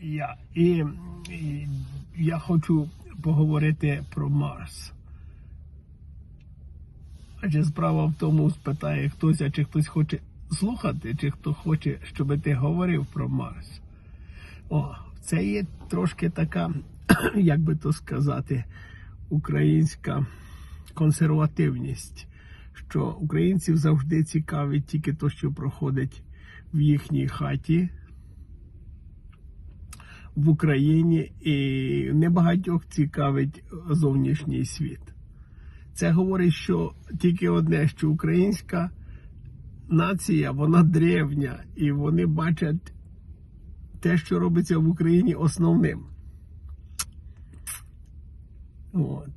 Я, і, і я хочу поговорити про Марс. Адже справа в тому, спитає хтось, а чи хтось хоче слухати, чи хто хоче, щоб ти говорив про Марс. О, це є трошки така, як би то сказати, українська консервативність, що українців завжди цікавить тільки те, що проходить в їхній хаті в Україні, і небагатьох цікавить зовнішній світ. Це говорить, що тільки одне, що українська нація, вона древня, і вони бачать те, що робиться в Україні, основним. От.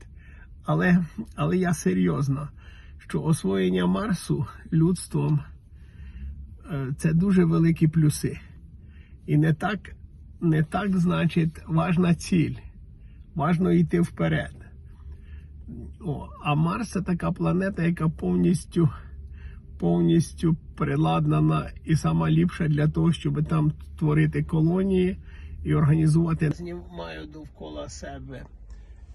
Але, але я серйозно, що освоєння Марсу людством е, це дуже великі плюси. І не так, не так, значить, важна ціль. Важно йти вперед. О, а Марс це така планета, яка повністю, повністю приладнана і сама ліпша для того, щоб там творити колонії і організувати. Знімаю довкола себе.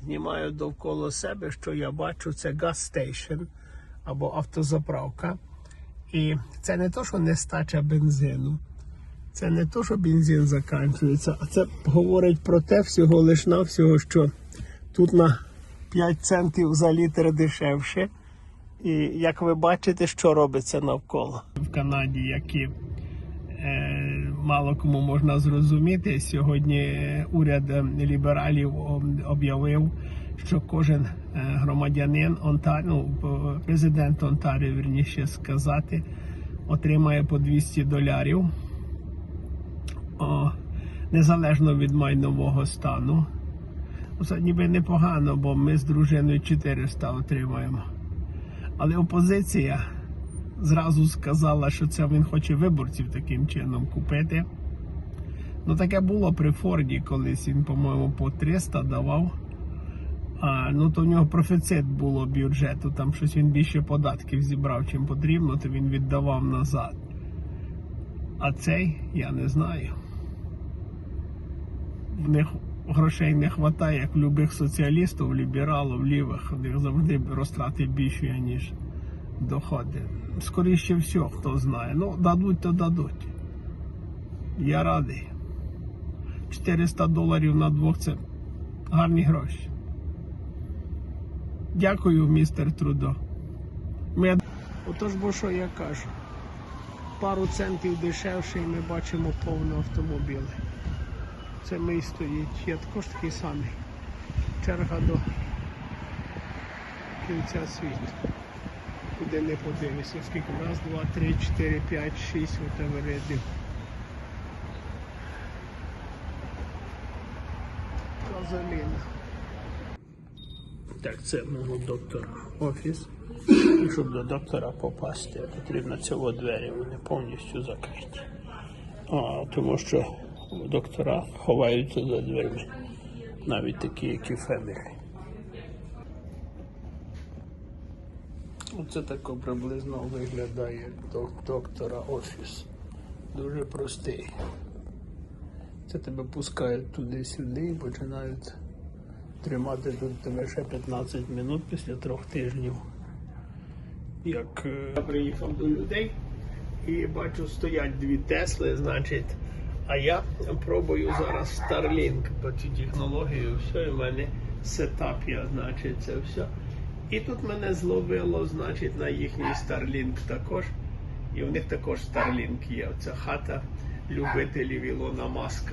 Знімаю довкола себе, що я бачу, це station або автозаправка. І це не то, що нестача бензину. Це не то, що бензин закінчується, а це говорить про те всього лиш навсього, що тут на 5 центів за літр дешевше. І як ви бачите, що робиться навколо. В Канаді, які е, мало кому можна зрозуміти, сьогодні уряд е, лібералів об'явив, що кожен е, громадянин Онтаріо, ну, президент Онтаріо, вірніше сказати, отримає по 200 доларів о, незалежно від майнового стану. Ну, Це ніби непогано, бо ми з дружиною 400 отримаємо. Але опозиція зразу сказала, що це він хоче виборців таким чином купити. Ну, таке було при Форді, колись він, по-моєму, по 300 давав. А, ну, то в нього профіцит було бюджету, там щось він більше податків зібрав, чим потрібно, то він віддавав назад. А цей я не знаю. В них грошей не вистачає, як в любих соціалістів, лібералів, лівих. В них завжди розтрати більші, ніж доходи. Скоріше всього, хто знає. Ну, дадуть, то дадуть. Я радий. 400 доларів на двох це гарні гроші. Дякую, містер Трудо. Ми... Отож, бо що я кажу. Пару центів дешевше і ми бачимо повно автомобіли. Це мій стоїть. Я також такий самий. Черга до кінця світу. Куди не подивишся. Скільки? Раз, два, три, чотири, п'ять, шість рядів. Газоліна. Так, це мого доктора офіс. І щоб до доктора попасти, потрібно цього двері, вони повністю закриті. А, тому що доктора ховаються за дверми, навіть такі, як і феміри. Оце тако приблизно виглядає док- доктора офіс. Дуже простий. Це тебе пускають туди-сюди і починають тримати тут тебе ще 15 минут після трьох тижнів. Як е, я приїхав до людей і бачу, стоять дві Тесли, значить, а я пробую зараз Starlink по цю технологію, все, і в мене сетап я, значить, це все. І тут мене зловило, значить, на їхній Starlink також. І в них також Starlink є. Оця хата любителів Ілона Маска.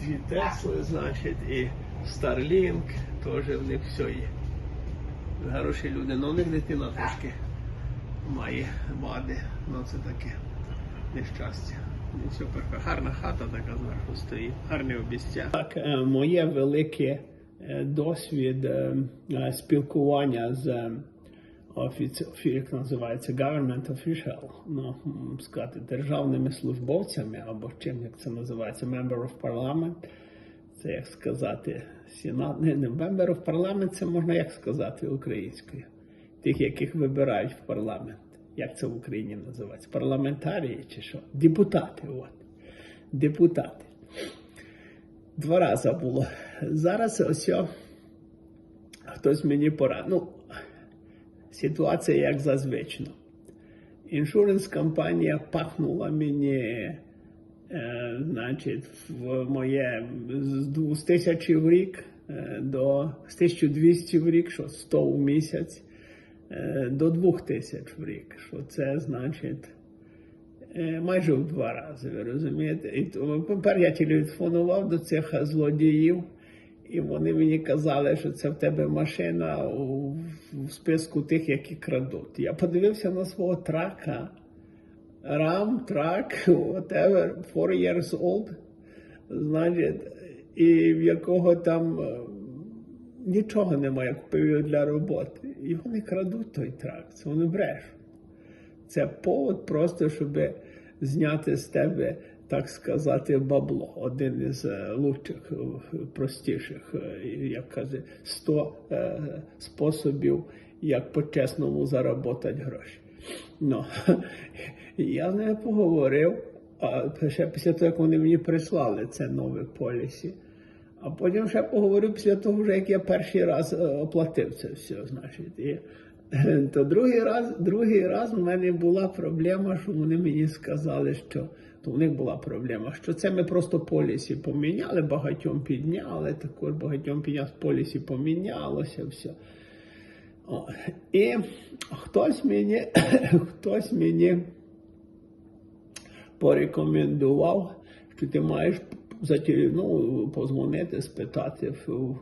Дві Тесли, значить, і Starlink, теж в них все є. Хороші люди, але в них дитина трошки має вади, ну це таке нещастя. Ну, все перфектно. Гарна хата така зверху стоїть, гарне обіця. Так, е, моє велике е, досвід е, спілкування з офіці, як називається government official, ну, сказати, державними службовцями, або чим як це називається, member of parliament. Це як сказати, сенат, не, не member of parliament, це можна як сказати українською. Тих, яких вибирають в парламент. Як це в Україні називається? Парламентарії чи що? Депутати. От. Депутати. Два рази було. Зараз ось хтось мені порадив. Ну, ситуація як зазвично. Іншуренс компанія пахнула мені, е, значить, в моє з 2000 в рік е, до з 1200 в рік, що 100 в місяць, е, до 2000 в рік. Що це значить е, майже в два рази, ви розумієте? І тепер я телефонував до цих злодіїв. І вони мені казали, що це в тебе машина у, в списку тих, які крадуть. Я подивився на свого трака. Ram, трак, whatever, four years old, значить, і в якого там нічого немає, купив його для роботи. Його не крадуть той трак, це вони брешуть. Це повод просто, щоб зняти з тебе, так сказати, бабло. Один із е, лучших, е, простіших, е, як каже, 100 е, способів, як по-чесному заробити гроші. Ну, я з нею поговорив, а ще після того, як вони мені прислали це нове полісі. А потім ще поговорив після того, вже як я перший раз е, оплатив це все, значить. І, то другий раз, другий раз в мене була проблема, що вони мені сказали, що то в них була проблема, що це ми просто полісі поміняли, багатьом підняли, також багатьом підняли, полісі помінялося все. О, і хтось мені, хтось мені порекомендував, що ти маєш ну, позвонити, спитати в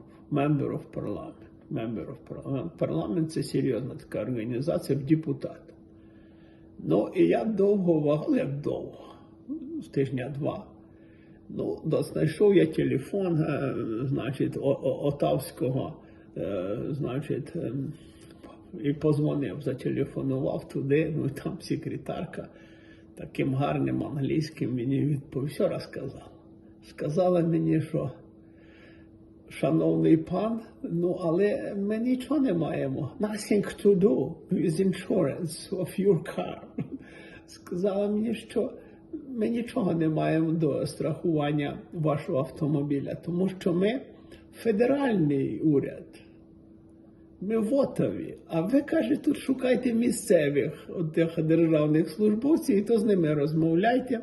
of Parliament. Member of Parliament. Парламент це серйозна така організація, в депутата. Ну, і я довго вагав, як довго, з тижня два. Ну, знайшов я телефон, е, значить, Отавського, е, значить, і позвонив, зателефонував туди, ну там секретарка таким гарним англійським мені відповів, все розказала. Сказала мені, що шановний пан, ну але ми нічого не маємо. Nothing to do with insurance of your car. Сказала мені, що ми нічого не маємо до страхування вашого автомобіля, тому що ми федеральний уряд. Ми в Отаві, а ви каже, тут шукайте місцевих от тих державних службовців, і то з ними розмовляйте.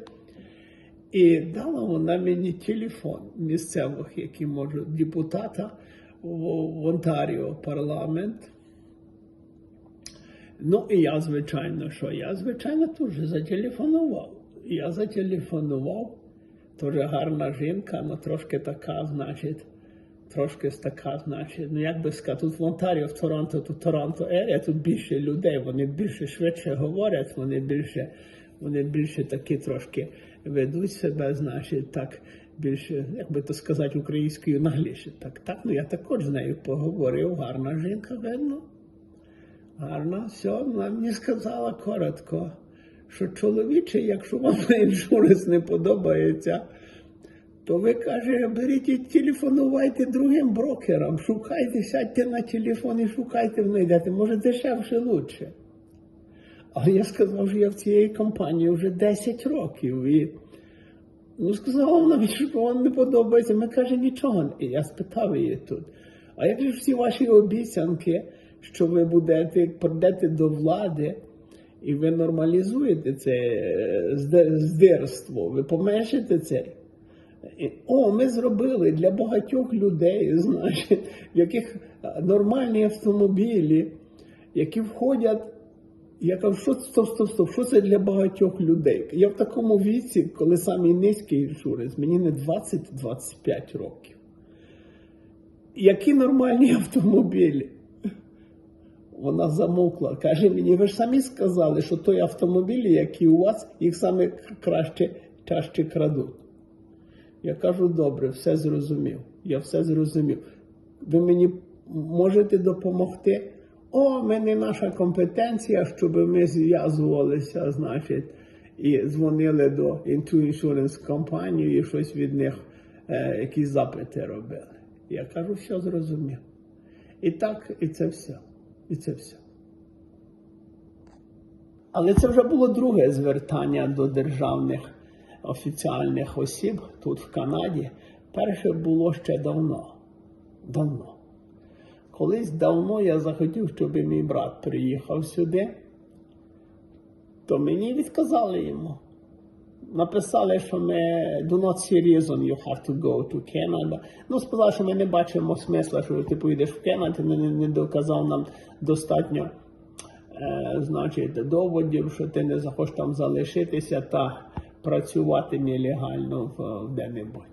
І дала вона мені телефон місцевих, які можуть депутата в, Онтаріо парламент. Ну і я, звичайно, що я, звичайно, теж зателефонував. Я зателефонував, теж гарна жінка, ну трошки така, значить, трошки така, значить, ну як би сказати, тут в Онтаріо, в Торонто, тут Торонто ерія, тут більше людей, вони більше швидше говорять, вони більше, вони більше такі трошки ведуть себе, значить, так більше, як би то сказати, українською нагліше. Так, так, ну я також з нею поговорив, гарна жінка, видно. Гарно, все, вона мені сказала коротко, що чоловіче, якщо вам іншуренс не подобається, то ви каже, беріть і телефонувайте другим брокерам, шукайте, сядьте на телефон і шукайте, знайдете, може дешевше лучше. Але я сказав, що я в цієї компанії вже 10 років. І ну, сказала вона, що вам не подобається. Ми каже, нічого. І я спитав її тут. А як же всі ваші обіцянки, що ви будете, прийдете до влади і ви нормалізуєте це е, здирство, ви поменшите це? О, ми зробили для багатьох людей, значить, в яких нормальні автомобілі, які входять. Я кажу, що стоп, стоп, стоп, що це для багатьох людей? Я в такому віці, коли самий низький іншуранс, мені не 20-25 років. Які нормальні автомобілі? Вона замовкла. Каже мені, ви ж самі сказали, що той автомобілі, які у вас, їх саме краще чаще крадуть. Я кажу, добре, все зрозумів. Я все зрозумів. Ви мені можете допомогти? О, ми не наша компетенція, щоб ми зв'язувалися, значить, і дзвонили до Into Insurance компанію і щось від них, е, якісь запити робили. Я кажу, все зрозумів. І так, і це все. І це все. Але це вже було друге звертання до державних офіціальних осіб тут в Канаді. Перше було ще давно. Давно. Колись давно я захотів, щоб мій брат приїхав сюди, то мені відказали йому. Написали, що ми do not see reason you have to go to Canada. Ну, сказали, що ми не бачимо смисла, що ти поїдеш в Канаду, ти не, не доказав нам достатньо е, значить, доводів, що ти не захочеш там залишитися та працювати нелегально в, в де-небудь.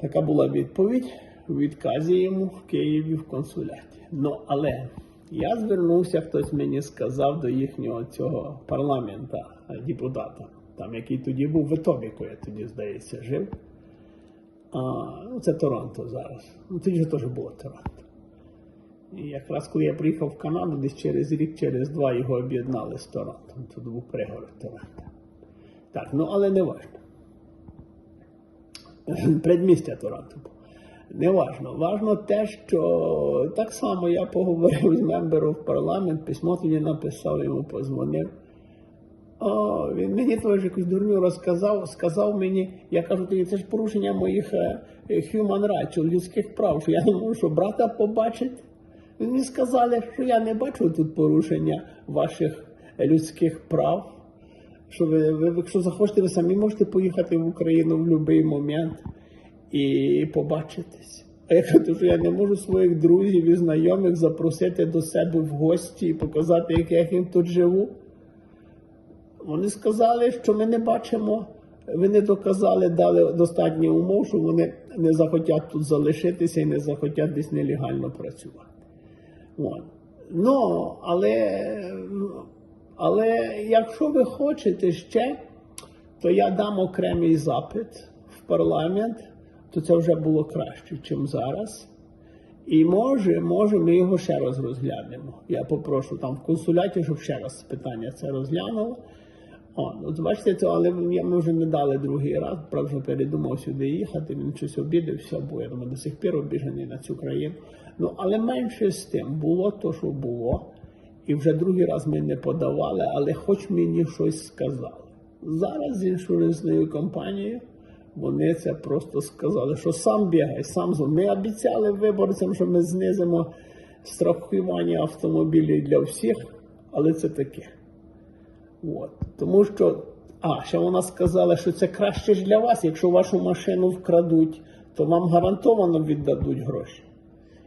Така була відповідь у відказі йому в Києві в консуляті. Ну, але я звернувся, хтось мені сказав до їхнього цього парламента, е, депутата, там, який тоді був в Етобіку, я тоді, здається, жив. А, ну, це Торонто зараз. Ну, тоді ж теж було Торонто. І якраз коли я приїхав в Канаду, десь через рік, через два його об'єднали з Торонто. Тут був пригород Торонто. Так, ну але не важно. Предмістя Торонто. було. Не важно. Важно те, що так само я поговорив з мембером в парламент, письмо тоді написав, йому позвонив. О, він мені теж якусь дурню розказав, сказав мені, я кажу, тоді це ж порушення моїх е, human rights, людських прав, що я не можу брата побачити. Мені сказали, що я не бачу тут порушення ваших людських прав. Що ви, ви, якщо захочете, ви самі можете поїхати в Україну в будь-який момент і побачитись. А я кажу, що я не можу своїх друзів і знайомих запросити до себе в гості і показати, як я їм тут живу. Вони сказали, що ми не бачимо, ви не доказали, дали достатньо умов, що вони не захотять тут залишитися і не захотять десь нелегально працювати. От. Ну, але, але якщо ви хочете ще, то я дам окремий запит в парламент, то це вже було краще, ніж зараз. І може, може, ми його ще раз розглянемо. Я попрошу там в консуляті, щоб ще раз питання це розглянуло. О, ну, от бачите, це, але ми вже не дали другий раз, правда, передумав сюди їхати, він щось обідався, бо я думаю, до сих пір обіжений на цю країну. Ну, але менше з тим, було то, що було, і вже другий раз ми не подавали, але хоч мені щось сказали. Зараз з іншуресною компанією вони це просто сказали, що сам бігай, сам зо. Ми обіцяли виборцям, що ми знизимо страхування автомобілів для всіх, але це таке. От. Тому що, а, ще вона сказала, що це краще ж для вас, якщо вашу машину вкрадуть, то вам гарантовано віддадуть гроші.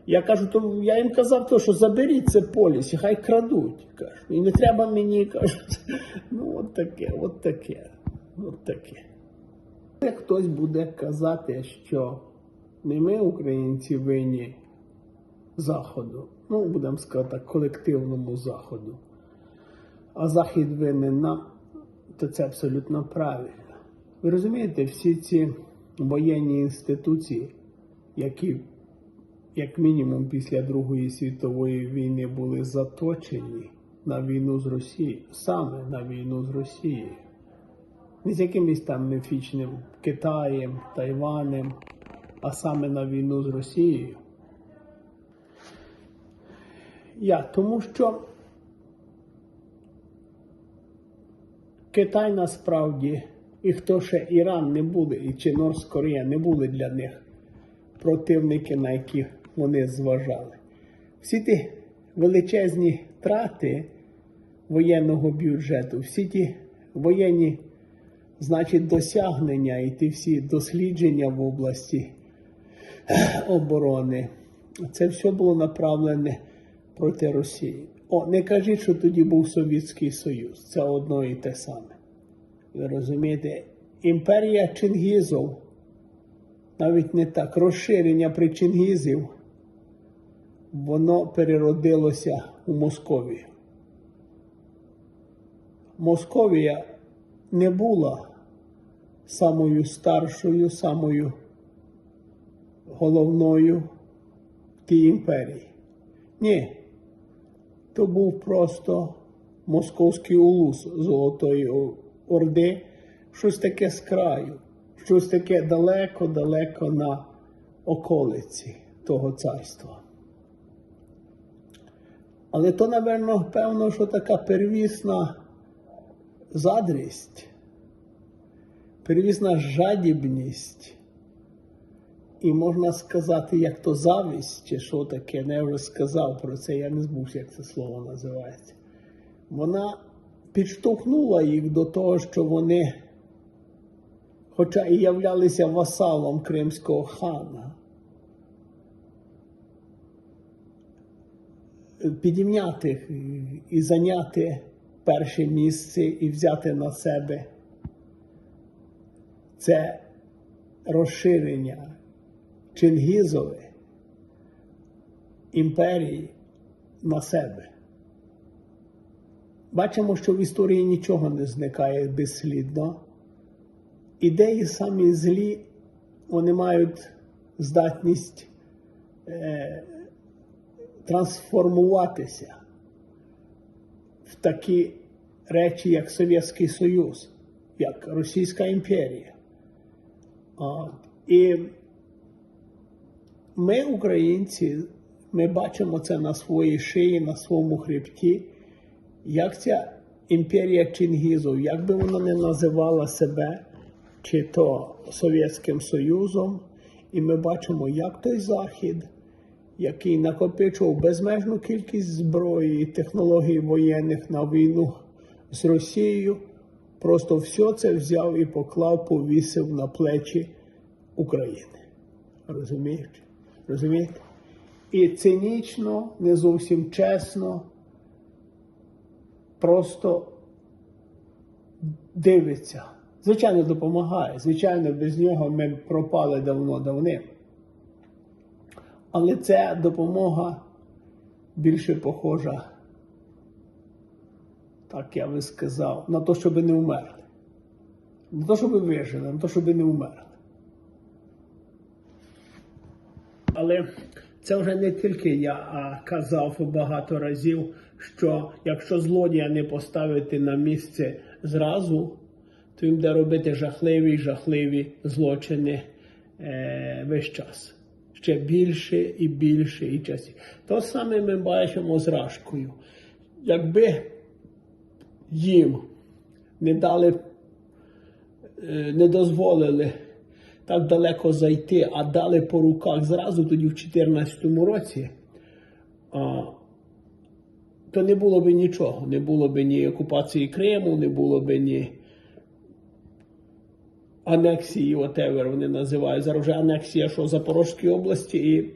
Я кажу, то я їм казав, то, що заберіть це поліс, і хай крадуть. Кажу. І не треба мені кажуть. Ну, от таке, от таке, от таке. Як хтось буде казати, що не ми, українці, винні Заходу, ну, будемо сказати, колективному Заходу. А Захід винен нам, то це абсолютно правильно. Ви розумієте, всі ці воєнні інституції, які, як мінімум, після Другої світової війни були заточені на війну з Росією, саме на війну з Росією, не з якимось там міфічним Китаєм, Тайванем, а саме на війну з Росією. Я тому що Китай насправді, і хто ще Іран не буде, і чи Корея не були для них противники, на яких вони зважали. Всі ті величезні трати воєнного бюджету, всі ті воєнні, значить, досягнення і ті всі дослідження в області оборони, це все було направлене проти Росії. О, не кажіть, що тоді був Совєтський Союз. Це одно і те саме. Ви розумієте, імперія Чингізов, навіть не так, розширення при Чингізів, воно переродилося у Московію. Московія не була самою старшою, самою головною в тій імперії. Ні то був просто московський улус Золотої Орди, щось таке з краю, щось таке далеко-далеко на околиці того царства. Але то, напевно, певно, що така первісна задрість, первісна жадібність і можна сказати, як то завість, чи що таке, не вже сказав про це, я не збувся, як це слово називається. Вона підштовхнула їх до того, що вони, хоча і являлися васалом кримського хана, підімняти і зайняти перше місце і взяти на себе це розширення Чингізове імперії на себе. Бачимо, що в історії нічого не зникає безслідно. Ідеї самі злі, вони мають здатність е, трансформуватися в такі речі, як Совєтський Союз, як Російська імперія. І ми, українці, ми бачимо це на своїй шиї, на своєму хребті, як ця імперія Чингізов, як би вона не називала себе, чи то Совєтським Союзом, і ми бачимо, як той Захід, який накопичував безмежну кількість зброї і технологій воєнних на війну з Росією, просто все це взяв і поклав, повісив на плечі України. Розумієте? Розумієте? І цинічно, не зовсім чесно, просто дивиться. Звичайно, допомагає. Звичайно, без нього ми пропали давно-давним. Але ця допомога більше похожа, так я би сказав, на те, щоб не вмерли. Не те, щоб вижили, на те, щоб не вмерли. Але це вже не тільки я а казав багато разів, що якщо злодія не поставити на місце зразу, то він буде робити жахливі жахливі злочини е, весь час. Ще більше і більше і часів. То саме ми бачимо з Рашкою. Якби їм не дали, е, не дозволили так далеко зайти, а дали по руках зразу тоді в 2014 році, то не було б нічого. Не було б ні окупації Криму, не було б ні анексії, whatever вони називають. Зараз вже анексія, що Запорозькій області і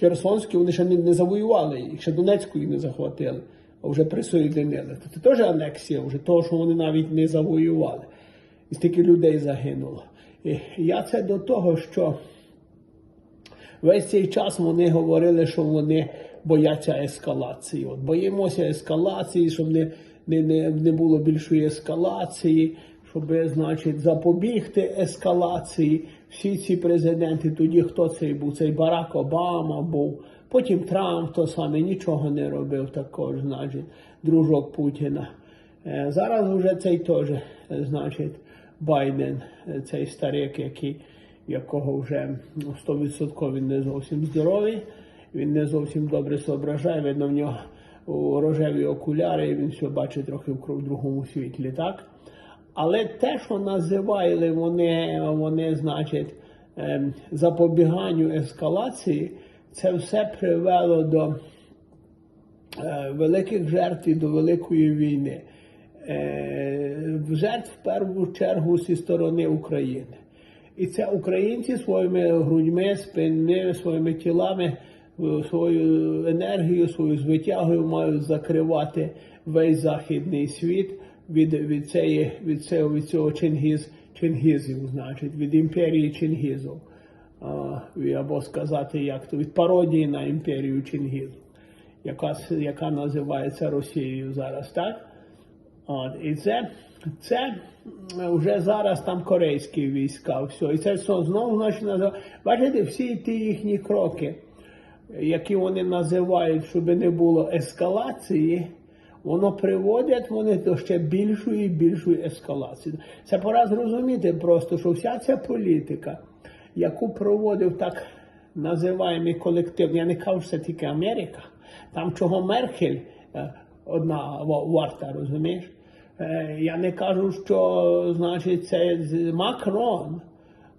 Херсонській, вони ще не, не завоювали їх, ще Донецької не захватили, вже присоєдинили. Це теж анексія, вже того, що вони навіть не завоювали. І стільки людей загинуло. І я це до того, що весь цей час вони говорили, що вони бояться ескалації. От боїмося ескалації, щоб не, не, не, не було більшої ескалації, щоб, значить, запобігти ескалації. Всі ці президенти, тоді хто цей був? Цей Барак Обама був, потім Трамп то саме нічого не робив також, значить, дружок Путіна. Е, Зараз вже цей теж, е, значить, Байден, е, цей старик, який, якого вже ну, 100% він не зовсім здоровий, він не зовсім добре соображає, видно, в нього рожеві окуляри, і він все бачить трохи в другому світлі, так? Але те, що називали вони, вони значить, ем, запобіганню ескалації, це все привело до е, великих жертв і до великої війни. Е, Жертв в першу чергу зі сторони України. І це українці своїми грудьми, спинами, своїми тілами, е, свою енергію, свою звитягою мають закривати весь західний світ від, від, цієї, від, цього, від цього Чингіз, Чингізів, значить, від імперії Чингізів. Або сказати, як то від пародії на імперію Чингізів, яка, яка називається Росією зараз, так? От, і це, це вже зараз там корейські війська, все. І це все знову значить, назив- Бачите, всі ті їхні кроки, які вони називають, щоб не було ескалації, воно приводять вони до ще більшої і більшої ескалації. Це пора зрозуміти просто, що вся ця політика, яку проводив так називаємий колектив, я не кажу, що це тільки Америка, там чого Меркель е, одна варта, розумієш? Е, Я не кажу, що значить це Макрон.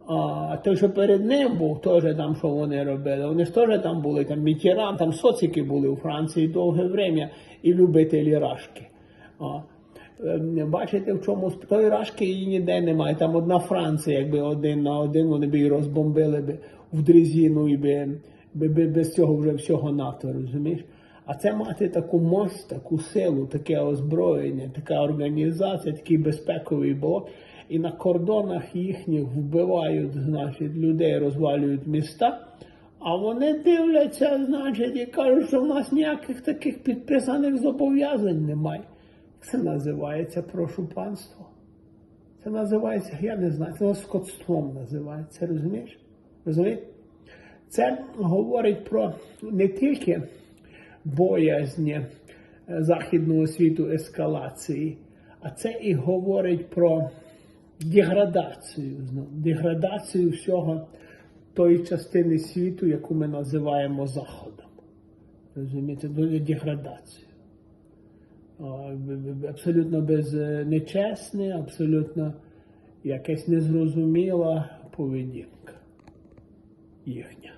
А той, що перед ним був, теж там, що вони робили. Вони ж теж там були, там Мітіран, там соціки були у Франції довге время і любителі рашки. А, бачите, в чому тої рашки її ніде немає. Там одна Франція, якби один на один, вони б її розбомбили би в дрезину і би, без цього вже всього НАТО, розумієш? А це мати таку мощь, таку силу, таке озброєння, така організація, такий безпековий блок. І на кордонах їхніх вбивають, значить, людей, розвалюють міста. А вони дивляться, значить, і кажуть, що в нас ніяких таких підписаних зобов'язань немає. Це називається прошу панство. Це називається, я не знаю, це скотством називається, розумієш? Розумієш? Це говорить про не тільки боязнь е, західного світу ескалації, а це і говорить про деградацію, деградацію всього тої частини світу, яку ми називаємо Заходом. Розумієте, деградацію абсолютно безнечесне, е, абсолютно якесь незрозуміла поведінка їхня.